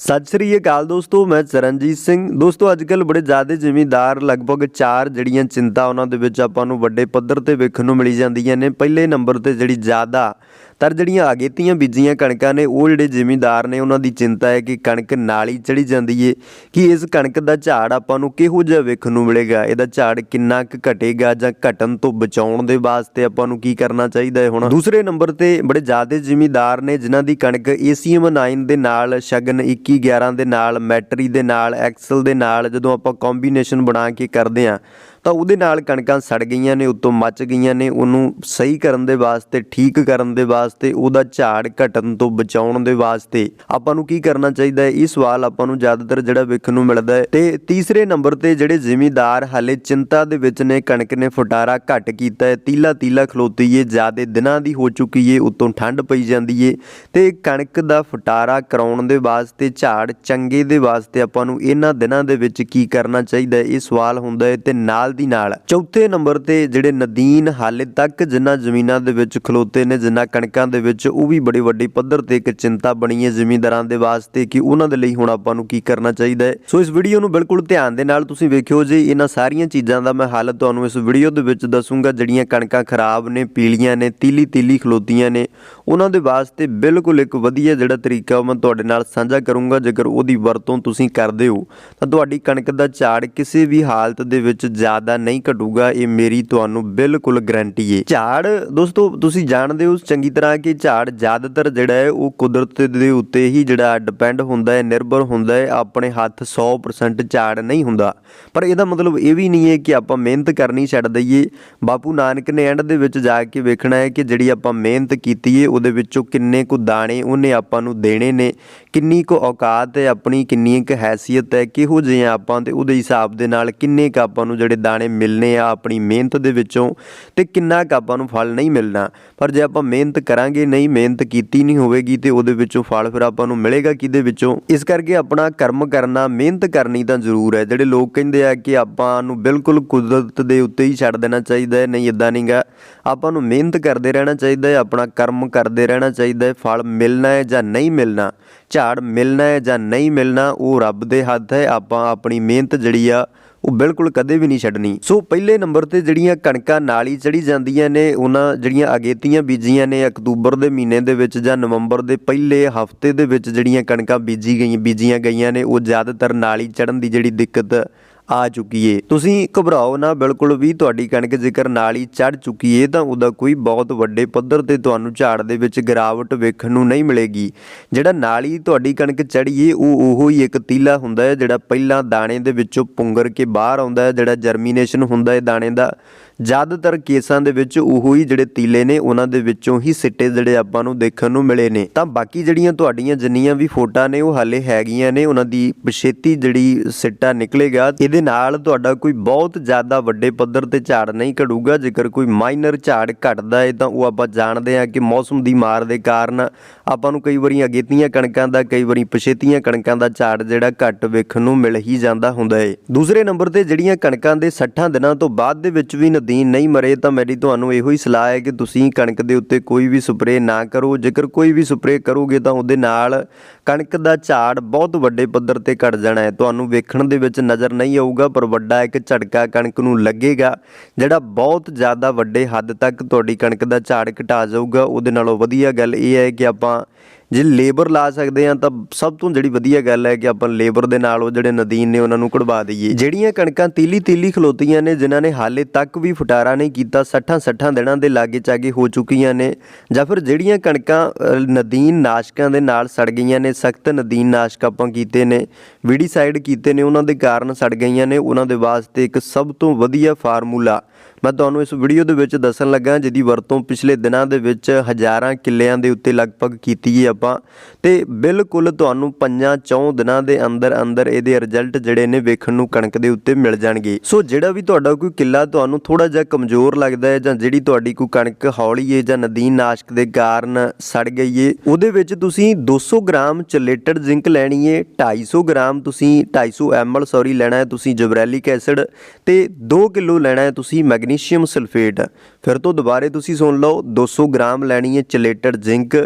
ਸਤਿ ਸ੍ਰੀ ਅਕਾਲ ਦੋਸਤੋ, ਮੈਂ ਚਰਨਜੀਤ ਸਿੰਘ। ਦੋਸਤੋ ਅੱਜ ਅੱਜਕੱਲ ਬੜੇ ਜ਼ਿਆਦਾ ਜ਼ਿਮੀਂਦਾਰ, ਲਗਭਗ ਚਾਰ ਜਿਹੜੀਆਂ ਚਿੰਤਾ ਉਹਨਾਂ ਦੇ ਵਿੱਚ ਆਪਾਂ ਨੂੰ ਵੱਡੇ ਪੱਧਰ ਤੇ ਵੇਖਣ ਨੂੰ ਮਿਲੀ ਜਾਂਦੀਆਂ ਨੇ। ਪਹਿਲੇ ਨੰਬਰ ਤੇ ਜਿਹੜੀ ਜ਼ਿਆਦਾ ਤਰ ਜਿਹੜੀਆਂ ਅਗੇਤੀਆਂ ਬੀਜੀਆਂ ਕਣਕਾਂ ਨੇ, ਉਹ ਜਿਹੜੇ ਜ਼ਿਮੀਂਦਾਰ ਨੇ, ਉਹਨਾਂ ਦੀ ਚਿੰਤਾ ਹੈ ਕਿ ਕਣਕ ਨਾਲ ਹੀ ਚੜੀ ਜਾਂਦੀ ਏ, ਕਿ ਇਸ ਕਣਕ ਦਾ ਝਾੜ ਆਪਾਂ ਨੂੰ ਕਿਹੋ ਜਿਹਾ ਵੇਖਣ ਨੂੰ ਮਿਲੇਗਾ? ਇਹਦਾ ਝਾੜ ਕਿੰਨਾ ਕੁ ਘਟੇਗਾ ਜਾਂ ਘਟਣ ਤੋਂ ਬਚਾਉਣ ਦੇ ਵਾਸਤੇ ਆਪਾਂ ਨੂੰ ਕੀ ਕਰਨਾ ਚਾਹੀਦਾ ਹੈ ਹੁਣ? ਦੂਸਰੇ ਨੰਬਰ ਤੇ ਬੜੇ ਜ਼ਿਆਦਾ ਜ਼ਿਮੀਂਦਾਰ ਨੇ, ਜਿਨ੍ਹਾਂ ਦੀ ਕਣਕ ACM 9 ਦੇ ਨਾਲ, ਸ਼ਗਨ 21 11 ਦੇ ਨਾਲ ਮੈਟਰੀ ਦੇ ਨਾਲ, ਐਕਸਲ ਦੇ ਨਾਲ, ਜਦੋਂ ਆਪਾਂ ਕੰਬੀਨੇਸ਼ਨ ਬਣਾ ਕੇ ਕਰਦੇ ਆ ਤਾਂ ਉਹਦੇ ਨਾਲ ਕਣਕਾਂ ਸੜ ਗਈਆਂ ਨੇ, ਉੱਤੋਂ ਮੱਚ ਗਈਆਂ ਨੇ, ਉਹਨੂੰ ਸਹੀ ਕਰਨ ਦੇ ਵਾਸਤੇ, ਠੀਕ ਕਰਨ ਦੇ ਵਾਸਤੇ, ਉਹਦਾ ਝਾੜ ਘਟਣ ਤੋਂ ਬਚਾਉਣ ਦੇ ਵਾਸਤੇ ਆਪਾਂ ਨੂੰ ਕੀ ਕਰਨਾ ਚਾਹੀਦਾ ਹੈ? ਇਹ ਸਵਾਲ ਆਪਾਂ ਨੂੰ ਜ਼ਿਆਦਾਤਰ ਜਿਹੜਾ ਵੇਖਣ ਨੂੰ ਮਿਲਦਾ ਹੈ। ਤੇ ਤੀਸਰੇ ਨੰਬਰ ਤੇ ਜਿਹੜੇ ਜ਼ਿਮੀਦਾਰ ਹਾਲੇ ਚਿੰਤਾ ਦੇ ਵਿੱਚ ਨੇ, ਕਣਕ ਨੇ ਫੁਟਾਰਾ ਘਟ ਕੀਤਾ ਹੈ, ਤੀਲਾ ਤੀਲਾ ਖਲੋਤੀ ਏ, ਜ਼ਿਆਦੇ ਦਿਨਾਂ ਦੀ ਹੋ ਚੁੱਕੀ ਏ, ਉੱਤੋਂ ਠੰਡ ਪਈ ਜਾਂਦੀ ਏ। ਤੇ ਕਣਕ ਦਾ ਫੁਟਾਰਾ ਕਰਾਉਣ ਦੇ ਵਾਸਤੇ, ਝਾੜ ਚੰਗੇ ਦੇ ਵਾਸਤੇ ਆਪਾਂ ਨੂੰ ਇਹਨਾਂ ਦਿਨਾਂ ਦੇ ਵਿੱਚ ਕੀ ਕਰਨਾ ਚਾਹੀਦਾ ਇਹ ਸਵਾਲ ਹੁੰਦਾ ਹੈ ਤੇ ਨਾਲ ਦੀ ਨਾਲ। ਚੌਥੇ ਨੰਬਰ ਤੇ ਜਿਹੜੇ ਨਦੀਨ ਹਾਲੇ ਤੱਕ ਜਿਨ੍ਹਾਂ ਜ਼ਮੀਨਾਂ ਦੇ ਵਿੱਚ ਖਲੋਤੇ ਨੇ ਜਿਨ੍ਹਾਂ ਕਣਕਾਂ ਦੇ ਵਿੱਚ, ਉਹ ਵੀ ਬੜੇ ਵੱਡੀ ਪੱਧਰ ਤੇ ਇੱਕ ਚਿੰਤਾ ਬਣੀ ਹੈ ਜ਼ਮੀਂਦਾਰਾਂ ਦੇ ਵਾਸਤੇ ਕਿ ਉਹਨਾਂ ਦੇ ਲਈ ਹੁਣ ਆਪਾਂ ਨੂੰ ਕੀ ਕਰਨਾ ਚਾਹੀਦਾ ਹੈ। ਸੋ ਇਸ ਵੀਡੀਓ ਨੂੰ ਬਿਲਕੁਲ ਧਿਆਨ ਦੇ ਨਾਲ ਤੁਸੀਂ ਵੇਖਿਓ ਜੀ ਇਹਨਾਂ ਸਾਰੀਆਂ ਚੀਜ਼ਾਂ ਦਾ ਮੈਂ ਹਾਲ ਤੁਹਾਨੂੰ ਇਸ ਵੀਡੀਓ ਦੇ ਵਿੱਚ ਦੱਸੂਗਾ, ਜਿਹੜੀਆਂ ਕਣਕਾਂ ਖਰਾਬ ਨੇ, ਪੀਲੀਆਂ ਨੇ ਤੀਲੀ ਤੀਲੀ ਖਲੋਤੀਆਂ ਨੇ, ਉਹਨਾਂ ਦੇ ਵਾਸਤੇ ਬਿਲਕੁਲ ਇੱਕ ਵਧੀਆ ਜਿਹੜਾ ਤਰੀਕਾ ਉਹ ਮੈਂ ਤੁਹਾਡੇ ਨਾਲ ਸਾਂਝਾ ਕਰੂੰਗਾ, ਜੇਕਰ ਉਹਦੀ ਵਰਤੋਂ ਤੁਸੀਂ ਕਰਦੇ ਹੋ, ਤਾਂ ਤੁਹਾਡੀ ਕਣਕ ਦਾ ਝਾੜ ਕਿਸੇ ਵੀ ਹਾਲਤ ਦੇ ਵਿੱਚ ਜ਼ਿਆਦਾ ਨਹੀਂ ਘਟੂਗਾ, ਇਹ ਮੇਰੀ ਤੁਹਾਨੂੰ ਬਿਲਕੁਲ ਗਰੰਟੀ ਹੈ ਝਾੜ, ਦੋਸਤੋ, ਤੁਸੀਂ ਜਾਣਦੇ ਹੋ ਚੰਗੀ ਤਰ੍ਹਾਂ ਕਿ ਝਾੜ ਜ਼ਿਆਦਾਤਰ ਜਿਹੜਾ ਹੈ, ਉਹ ਕੁਦਰਤ ਦੇ ਉੱਤੇ ਹੀ ਜਿਹੜਾ ਡਿਪੈਂਡ ਹੁੰਦਾ ਹੈ, ਨਿਰਭਰ ਹੁੰਦਾ ਹੈ, ਆਪਣੇ ਹੱਥ 100% ਝਾੜ ਨਹੀਂ ਹੁੰਦਾ। ਪਰ ਇਹਦਾ ਮਤਲਬ ਇਹ ਵੀ ਨਹੀਂ ਹੈ ਕਿ ਆਪਾਂ ਮਿਹਨਤ ਕਰਨੀ ਛੱਡ ਦਈਏ। ਬਾਪੂ ਨਾਨਕ ਨੇ ਐਂਡ ਦੇ ਵਿੱਚ ਜਾ ਕੇ ਵੇਖਣਾ ਹੈ ਕਿ ਜਿਹੜੀ ਆਪਾਂ ਮਿਹਨਤ ਕੀਤੀ ਹੈ ਉਹਦੇ ਵਿੱਚੋਂ ਕਿੰਨੇ ਕੁ ਦਾਣੇ ਉਹਨੇ ਆਪਾਂ ਨੂੰ ਦੇਣੇ ਨੇ, ਕਿੰਨੀ ਕੁ ਔਕਾਤ ਹੈ, ਆਪਣੀ ਕਿੰਨੀ ਕੁ ਹੈਸੀਅਤ ਹੈ, ਕਿਹੋ ਜਿਹੇ ਆ ਆਪਾਂ ਤੇ ਉਹਦੇ ਹਿਸਾਬ ਦੇ ਨਾਲ ਕਿੰਨੇ ਕੁ ਆਪਾਂ ਨੂੰ ਜਿਹੜੇ ਦਾਣੇ ਮਿਲਨੇ ਆ ਆਪਣੀ ਮਿਹਨਤ ਦੇ ਵਿੱਚੋਂ ਤੇ ਕਿੰਨਾ ਕੁ ਆਪਾਂ ਨੂੰ ਫਲ ਨਹੀਂ ਮਿਲਣਾ। ਪਰ ਜੇ ਆਪਾਂ ਮਿਹਨਤ ਕਰਾਂਗੇ ਨਹੀਂ, ਮਿਹਨਤ ਕੀਤੀ ਨਹੀਂ ਹੋਵੇਗੀ ਤੇ ਉਹਦੇ ਵਿੱਚੋਂ ਫਲ ਫਿਰ ਆਪਾਂ ਨੂੰ ਮਿਲੇਗਾ ਕਿਹਦੇ ਵਿੱਚੋਂ? ਇਸ ਕਰਕੇ ਆਪਣਾ ਕਰਮ ਕਰਨਾ, ਮਿਹਨਤ ਕਰਨੀ ਤਾਂ ਜ਼ਰੂਰ ਹੈ। ਜਿਹੜੇ ਲੋਕ ਕਹਿੰਦੇ ਆ ਕਿ ਆਪਾਂ ਨੂੰ ਬਿਲਕੁਲ ਕੁਦਰਤ ਦੇ ਉੱਤੇ ਹੀ ਛੱਡ ਦੇਣਾ ਚਾਹੀਦਾ ਹੈ, ਨਹੀਂ ਇਦਾਂ ਨਹੀਂਗਾ ਆਪਾਂ ਨੂੰ ਮਿਹਨਤ ਕਰਦੇ ਰਹਿਣਾ ਚਾਹੀਦਾ ਹੈ, ਆਪਣਾ ਕਰਮ ਕਰਦੇ ਰਹਿਣਾ ਚਾਹੀਦਾ ਹੈ, ਫਲ ਮਿਲਣਾ ਹੈ ਜਾਂ ਨਹੀਂ ਮਿਲਣਾ। ਝਾੜ ਮਿਲਣਾ ਹੈ ਜਾਂ ਨਹੀਂ ਮਿਲਣਾ, ਉਹ ਰੱਬ ਦੇ ਹੱਥ ਹੈ। ਆਪਾਂ ਆਪਣੀ ਮਿਹਨਤ ਜਿਹੜੀ ਆ, ਉਹ ਬਿਲਕੁਲ ਕਦੇ ਵੀ ਨਹੀਂ ਛੱਡਣੀ। ਸੋ ਪਹਿਲੇ ਨੰਬਰ ਤੇ ਜਿਹੜੀਆਂ ਕਣਕਾਂ ਨਾਲ ਹੀ ਚੜੀ ਜਾਂਦੀਆਂ ਨੇ, ਉਹਨਾਂ ਜਿਹੜੀਆਂ ਅਗੇਤੀਆਂ ਬੀਜੀਆਂ ਨੇ, ਅਕਤੂਬਰ ਦੇ ਮਹੀਨੇ ਦੇ ਵਿੱਚ ਜਾਂ ਨਵੰਬਰ ਦੇ ਪਹਿਲੇ ਹਫ਼ਤੇ ਦੇ ਵਿੱਚ ਜਿਹੜੀਆਂ ਕਣਕਾਂ ਬੀਜੀ ਗਈਆਂ, ਬੀਜੀਆਂ ਗਈਆਂ ਨੇ, ਉਹ ਜ਼ਿਆਦਾਤਰ ਨਾਲ ਹੀ ਚੜਨ ਦੀ ਜਿਹੜੀ ਦਿੱਕਤ ਆ ਚੁੱਕੀ ਏ ਤੁਸੀਂ ਘਬਰਾਓ ਨਾ, ਬਿਲਕੁਲ ਵੀ ਤੁਹਾਡੀ ਕਣਕ ਜੇਕਰ ਨਾਲ ਹੀ ਚੜ ਚੁੱਕੀ ਏ ਤਾਂ ਉਹਦਾ ਕੋਈ ਬਹੁਤ ਵੱਡੇ ਪੱਧਰ ਤੇ ਤੁਹਾਨੂੰ ਝਾੜ ਦੇ ਵਿੱਚ ਗਿਰਾਵਟ ਵੇਖਣ ਨੂੰ ਨਹੀਂ ਮਿਲੇਗੀ। ਜਿਹੜਾ ਨਾਲ ਹੀ ਤੁਹਾਡੀ ਕਣਕ ਚੜੀਏ ਉਹ ਉਹੋ ਹੀ ਇੱਕ ਤੀਲਾ ਹੁੰਦਾ ਹੈ, ਜਿਹੜਾ ਪਹਿਲਾਂ ਦਾਣੇ ਦੇ ਵਿੱਚੋਂ ਪੁੰਗਰ ਕੇ ਬਾਹਰ ਆਉਂਦਾ ਹੈ, ਜਿਹੜਾ ਜਰਮੀਨੇਸ਼ਨ ਹੁੰਦਾ ਹੈ ਦਾਣੇ ਦਾ। ਜ਼ਿਆਦਾਤਰ ਕੇਸਾਂ ਦੇ ਵਿੱਚ ਉਹੋ ਹੀ ਜਿਹੜੇ ਤੀਲੇ ਨੇ, ਉਹਨਾਂ ਦੇ ਵਿੱਚੋਂ ਹੀ ਸਿੱਟੇ ਜਿਹੜੇ ਆਪਾਂ ਨੂੰ ਦੇਖਣ ਨੂੰ ਮਿਲੇ ਨੇ। ਤਾਂ ਬਾਕੀ ਜਿਹੜੀਆਂ ਤੁਹਾਡੀਆਂ ਜਿੰਨੀਆਂ ਵੀ ਫੋਟਾਂ ਨੇ, ਉਹ ਹਾਲੇ ਹੈਗੀਆਂ ਨੇ, ਉਹਨਾਂ ਦੀ ਪਛੇਤੀ ਜਿਹੜੀ ਸਿੱਟਾ ਨਿਕਲੇਗਾ, ਇਹਦੇ ਨਾਲ ਤੁਹਾਡਾ ਕੋਈ ਬਹੁਤ ਜ਼ਿਆਦਾ ਵੱਡੇ ਪੱਧਰ ਤੇ ਝਾੜ ਨਹੀਂ ਘਟੂਗਾ। ਜੇਕਰ ਕੋਈ ਮਾਈਨਰ ਝਾੜ ਘਟਦਾ ਹੈ ਤਾਂ ਉਹ ਆਪਾਂ ਜਾਣਦੇ ਹਾਂ ਕਿ ਮੌਸਮ ਦੀ ਮਾਰ ਦੇ ਕਾਰਨ ਆਪਾਂ ਨੂੰ ਕਈ ਵਾਰੀ ਅਗੇਤੀਆਂ ਕਣਕਾਂ ਦਾ, ਕਈ ਵਾਰੀ ਪਛੇਤੀਆਂ ਕਣਕਾਂ ਦਾ ਝਾੜ ਜਿਹੜਾ ਘੱਟ ਵੇਖਣ ਨੂੰ ਮਿਲ ਹੀ ਜਾਂਦਾ ਹੁੰਦਾ ਹੈ ਦੂਸਰੇ ਨੰਬਰ ਤੇ ਜਿਹੜੀਆਂ ਕਣਕਾਂ ਦੇ 60 ਦਿਨਾਂ ਤੋਂ ਬਾਅਦ ਦੇ ਵਿੱਚ ਵੀ ਨਦੀਨ ਨਹੀਂ ਮਰੇ ਤਾਂ ਮੇਰੀ ਤੁਹਾਨੂੰ ਇਹੋ ਹੀ ਸਲਾਹ ਹੈ ਕਿ ਤੁਸੀਂ ਕਣਕ ਦੇ ਉੱਤੇ ਕੋਈ ਵੀ ਸਪਰੇਅ ਨਾ ਕਰੋ। ਜੇਕਰ ਕੋਈ ਵੀ ਸਪਰੇਅ ਕਰੋਗੇ ਤਾਂ ਉਹਦੇ ਨਾਲ ਕਣਕ ਦਾ ਝਾੜ ਬਹੁਤ ਵੱਡੇ ਪੱਧਰ ਤੇ ਘਟ ਜਾਣਾ ਹੈ। ਤੁਹਾਨੂੰ ਵੇਖਣ ਦੇ ਵਿੱਚ ਨਜ਼ਰ ਨਹੀਂ ਆਊਗਾ, ਪਰ ਵੱਡਾ ਇੱਕ ਝਟਕਾ ਕਣਕ ਨੂੰ ਲੱਗੇਗਾ, ਜਿਹੜਾ ਬਹੁਤ ਜ਼ਿਆਦਾ ਵੱਡੇ ਹੱਦ ਤੱਕ ਤੁਹਾਡੀ ਕਣਕ ਦਾ ਝਾੜ ਘਟਾ ਜਾਊਗਾ। ਉਹਦੇ ਨਾਲੋਂ ਵਧੀਆ ਗੱਲ ਇਹ ਹੈ ਕਿ ਆਪਾਂ ਜੇ ਲੇਬਰ ਲਾ ਸਕਦੇ ਆ ਤਾਂ ਸਭ ਤੋਂ ਜਿਹੜੀ ਵਧੀਆ ਗੱਲ ਹੈ ਕਿ ਆਪਾਂ ਲੇਬਰ ਦੇ ਨਾਲ ਉਹ ਜਿਹੜੇ ਨਦੀਨ ਨੇ ਉਹਨਾਂ ਨੂੰ ਕਢਵਾ ਦਈਏ। ਜਿਹੜੀਆਂ ਕਣਕਾਂ ਤੀਲੀ ਤੀਲੀ ਖਲੋਤੀਆਂ ਨੇ, ਜਿਨ੍ਹਾਂ ਨੇ ਹਾਲੇ ਤੱਕ ਵੀ ਫਟਾਰਾ ਨਹੀਂ ਕੀਤਾ 60 60 ਦਿਨਾਂ ਦੇ ਲਾਗੇ ਚਾਗੇ ਹੋ ਚੁੱਕੀਆਂ ਨੇ, ਜਾਂ ਫਿਰ ਜਿਹੜੀਆਂ ਕਣਕਾਂ ਨਦੀਨ ਨਾਸ਼ਕਾਂ ਦੇ ਨਾਲ ਸੜ ਗਈਆਂ ਨੇ, ਸਖਤ ਨਦੀਨ ਨਾਸ਼ਕ ਆਪਾਂ ਕੀਤੇ ਨੇ, ਵੀਡੀਸਾਈਡ ਕੀਤੇ ਨੇ, ਉਹਨਾਂ ਦੇ ਕਾਰਨ ਸੜ ਗਈਆਂ ਨੇ, ਉਹਨਾਂ ਦੇ ਵਾਸਤੇ ਇੱਕ ਸਭ ਤੋਂ ਵਧੀਆ ਫਾਰਮੂਲਾ ਮੈਂ ਤੁਹਾਨੂੰ ਇਸ ਵੀਡੀਓ ਦੇ ਵਿੱਚ ਦੱਸਣ ਲੱਗਾ ਜਿਹਦੀ ਵਰਤੋਂ ਪਿਛਲੇ ਦਿਨਾਂ ਦੇ ਵਿੱਚ ਹਜ਼ਾਰਾਂ ਕਿੱਲਿਆਂ ਦੇ ਉੱਤੇ ਲਗਭਗ ਕੀਤੀ ਹੈ ਆਪਾਂ। ਤੇ ਬਿਲਕੁਲ ਤੁਹਾਨੂੰ ਪੰਜਾਂ ਚੌਂ ਦਿਨਾਂ ਦੇ ਅੰਦਰ ਅੰਦਰ ਇਹਦੇ ਰਿਜ਼ਲਟ ਜਿਹੜੇ ਨੇ ਵੇਖਣ ਨੂੰ ਕਣਕ ਦੇ ਉੱਤੇ ਮਿਲ ਜਾਣਗੇ। ਸੋ ਜਿਹੜਾ ਵੀ ਤੁਹਾਡਾ ਕੋਈ ਕਿੱਲਾ ਤੁਹਾਨੂੰ ਥੋੜਾ ਜਿਹਾ ਕਮਜ਼ੋਰ ਲੱਗਦਾ ਹੈ ਜਾਂ ਜਿਹੜੀ ਤੁਹਾਡੀ ਕੋਈ ਕਣਕ ਹੌਲੀ ਹੈ ਜਾਂ ਨਦੀਨ ਨਾਸ਼ਕ ਦੇ ਕਾਰਨ ਸੜ ਗਈ ਹੈ, ਉਹਦੇ ਵਿੱਚ ਤੁਸੀਂ 200 ਗ੍ਰਾਮ ਚਲੇਟਡ ਜ਼ਿੰਕ ਲੈਣੀ ਹੈ 250 ਗ੍ਰਾਮ ਤੁਸੀਂ 250 ml ਸੌਰੀ, ਲੈਣਾ ਹੈ ਤੁਸੀਂ ਜਬਰੈਲਿਕ ਐਸਿਡ ਤੇ 2 ਕਿਲੋ ਲੈਣਾ ਹੈ ਤੁਸੀਂ ਮੈਗ ਮੈਗਨੀਸ਼ੀਅਮ ਸਲਫੇਟ। ਫਿਰ ਤੋਂ ਦੁਬਾਰੇ ਤੁਸੀਂ ਸੁਣ ਲਓ 200 ਗ੍ਰਾਮ ਲੈਣੀ ਹੈ ਚਲੇਟਡ ਜ਼ਿੰਕ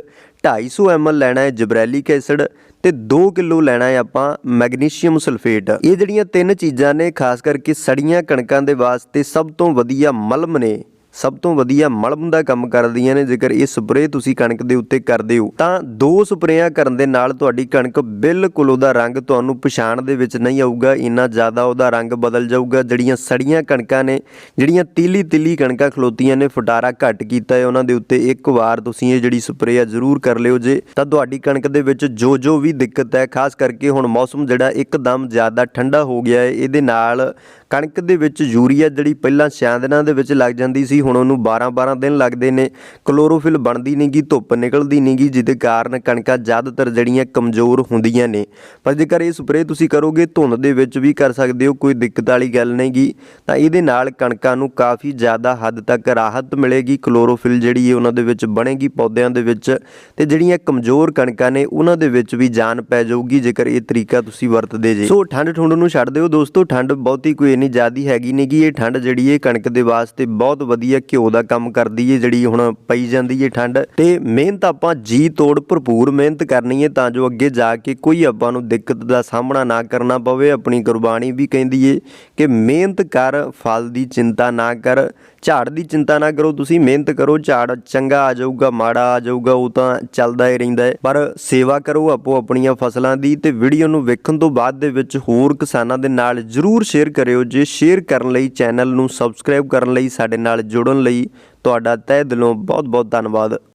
250 ml ਲੈਣਾ ਹੈ ਜਬਰੈਲਿਕ ਐਸਿਡ ਤੇ 2 ਕਿਲੋ ਲੈਣਾ ਹੈ ਆਪਾਂ ਮੈਗਨੀਸ਼ੀਅਮ ਸਲਫੇਟ। ਇਹ ਜਿਹੜੀਆਂ ਤਿੰਨ ਚੀਜ਼ਾਂ ਨੇ, ਖਾਸ ਕਰਕੇ ਸੜੀਆਂ ਕਣਕਾਂ ਦੇ ਵਾਸਤੇ ਸਭ ਤੋਂ ਵਧੀਆ ਮਲਮ ਨੇ। ਸਭ ਤੋਂ ਵਧੀਆ ਮਲਮ ਦਾ ਕੰਮ ਕਰਦੀਆਂ ਨੇ। ਜੇਕਰ ਇਹ ਸਪਰੇਅ ਤੁਸੀਂ ਕਣਕ ਦੇ ਉੱਤੇ ਕਰਦੇ ਹੋ, ਤਾਂ ਦੋ ਸਪਰੇਆਂ ਕਰਨ ਦੇ ਨਾਲ ਤੁਹਾਡੀ ਕਣਕ ਬਿਲਕੁਲ ਉਹਦਾ ਰੰਗ ਤੁਹਾਨੂੰ ਪਛਾਣ ਦੇ ਵਿੱਚ ਨਹੀਂ ਆਊਗਾ। ਇੰਨਾ ਜ਼ਿਆਦਾ ਉਹਦਾ ਰੰਗ ਬਦਲ ਜਾਊਗਾ। ਜਿਹੜੀਆਂ ਸੜੀਆਂ ਕਣਕਾਂ ਨੇ, ਜਿਹੜੀਆਂ ਤੀਲੀ ਤੀਲੀ ਕਣਕਾਂ ਖਲੋਤੀਆਂ ਨੇ, ਫਟਾਰਾ ਘੱਟ ਕੀਤਾ ਹੈ ਉਹਨਾਂ ਦੇ ਉੱਤੇ ਇੱਕ ਵਾਰ ਤੁਸੀਂ ਇਹ ਜਿਹੜੀ ਸਪਰੇਅ ਆ ਜ਼ਰੂਰ ਕਰ ਲਿਓ ਜੇ। ਤਾਂ ਤੁਹਾਡੀ ਕਣਕ ਦੇ ਵਿੱਚ ਜੋ ਜੋ ਵੀ ਦਿੱਕਤ ਹੈ, ਖਾਸ ਕਰਕੇ ਹੁਣ ਮੌਸਮ ਜਿਹੜਾ ਇੱਕਦਮ ਜ਼ਿਆਦਾ ਠੰਡਾ ਹੋ ਗਿਆ ਹੈ, ਇਹਦੇ ਨਾਲ ਕਣਕ ਦੇ ਵਿੱਚ ਯੂਰੀਆ ਜਿਹੜੀ ਪਹਿਲਾਂ ਛਿਆਂ ਦਿਨਾਂ ਦੇ ਵਿੱਚ ਲੱਗ ਜਾਂਦੀ ਸੀ ਹੁਣ ਉਹਨੂੰ 12-12 ਦਿਨ ਲੱਗਦੇ ਨੇ। ਕਲੋਰੋਫਿਲ ਬਣਦੀ ਨਹੀਂਗੀ ਧੁੱਪ ਨਿਕਲਦੀ ਨਹੀਂਗੀ ਜਿਹਦੇ ਕਾਰਨ ਕਣਕਾਂ ਜ਼ਿਆਦਾਤਰ ਜਿਹੜੀਆਂ ਕਮਜ਼ੋਰ ਹੁੰਦੀਆਂ ਨੇ। ਪਰ ਜੇਕਰ ਇਹ ਸਪਰੇਅ ਤੁਸੀਂ ਕਰੋਗੇ, ਧੁੰਦ ਦੇ ਵਿੱਚ ਵੀ ਕਰ ਸਕਦੇ ਹੋ, ਕੋਈ ਦਿੱਕਤ ਵਾਲੀ ਗੱਲ ਨਹੀਂਗੀ। ਤਾਂ ਇਹਦੇ ਨਾਲ ਕਣਕਾਂ ਨੂੰ ਕਾਫੀ ਜ਼ਿਆਦਾ ਹੱਦ ਤੱਕ ਰਾਹਤ ਮਿਲੇਗੀ। ਕਲੋਰੋਫਿਲ ਜਿਹੜੀ ਹੈ, ਉਹਨਾਂ ਦੇ ਵਿੱਚ ਬਣੇਗੀ ਪੌਦਿਆਂ ਦੇ ਵਿੱਚ। ਤੇ ਜਿਹੜੀਆਂ ਕਮਜ਼ੋਰ ਕਣਕਾਂ ਨੇ, ਉਹਨਾਂ ਦੇ ਵਿੱਚ ਵੀ ਜਾਨ ਪੈ ਜਾਊਗੀ, ਜੇਕਰ ਇਹ ਤਰੀਕਾ ਤੁਸੀਂ ਵਰਤਦੇ ਜੇ। ਸੋ ਠੰਡ ਠੁੰਡ ਨੂੰ ਛੱਡ ਦਿਓ ਦੋਸਤੋ। ਠੰਡ ਬਹੁਤੀ ਕੋਈ ਇੰਨੀ ਜ਼ਿਆਦੀ ਹੈਗੀ ਨਹੀਂਗੀ। ਇਹ ਠੰਡ ਜਿਹੜੀ ਹੈ, ਕਣਕ ਦੇ ਵਾਸਤੇ ਬਹੁਤ ਵਧੀਆ ਘਿਓ ਦਾ ਕੰਮ ਕਰਦੀ ਹੈ ਜਿਹੜੀ ਹੁਣ ਪਈ ਜਾਂਦੀ ਹੈ ਠੰਡ। ਤੇ ਮਿਹਨਤ ਆਪਾਂ ਜੀ ਤੋੜ ਭਰਪੂਰ ਮਿਹਨਤ ਕਰਨੀ ਹੈ ਤਾਂ ਜੋ ਅੱਗੇ ਜਾ ਕੇ ਕੋਈ ਆਪਾਂ ਨੂੰ ਦਿੱਕਤ ਦਾ ਸਾਹਮਣਾ ਨਾ ਕਰਨਾ ਪਵੇ। ਆਪਣੀ ਗੁਰਬਾਣੀ ਵੀ ਕਹਿੰਦੀ ਏ ਕਿ ਮਿਹਨਤ ਕਰ, ਫਲ ਦੀ ਚਿੰਤਾ ਨਾ ਕਰ। ਝਾੜ ਦੀ ਚਿੰਤਾ ਨਾ ਕਰੋ, ਤੁਸੀਂ ਮਿਹਨਤ ਕਰੋ, ਝਾੜ ਚੰਗਾ ਆ ਜਾਊਗਾ, ਮਾੜਾ ਆ ਜਾਊਗਾ, ਉਹ ਤਾਂ ਚੱਲਦਾ ਹੀ ਰਹਿੰਦਾ ਹੈ। ਪਰ ਸੇਵਾ ਕਰੋ ਆਪੋ ਆਪਣੀਆਂ ਫਸਲਾਂ ਦੀ ਤੇ ਵੀਡੀਓ ਨੂੰ ਵੇਖਣ ਤੋਂ ਬਾਅਦ ਦੇ ਵਿੱਚ ਹੋਰ ਕਿਸਾਨਾਂ ਦੇ ਨਾਲ ਜਰੂਰ ਸ਼ੇਅਰ ਕਰਿਓ। ਜੇ ਸ਼ੇਅਰ ਕਰਨ ਲਈ ਚੈਨਲ ਨੂੰ ਸਬਸਕ੍ਰਾਈਬ ਕਰਨ ਲਈ ਸਾਡੇ ਨਾਲ ਜੁੜਨ ਲਈ ਤੁਹਾਡਾ ਤਹਿ ਦਿਲੋਂ ਬਹੁਤ ਬਹੁਤ ਧੰਨਵਾਦ।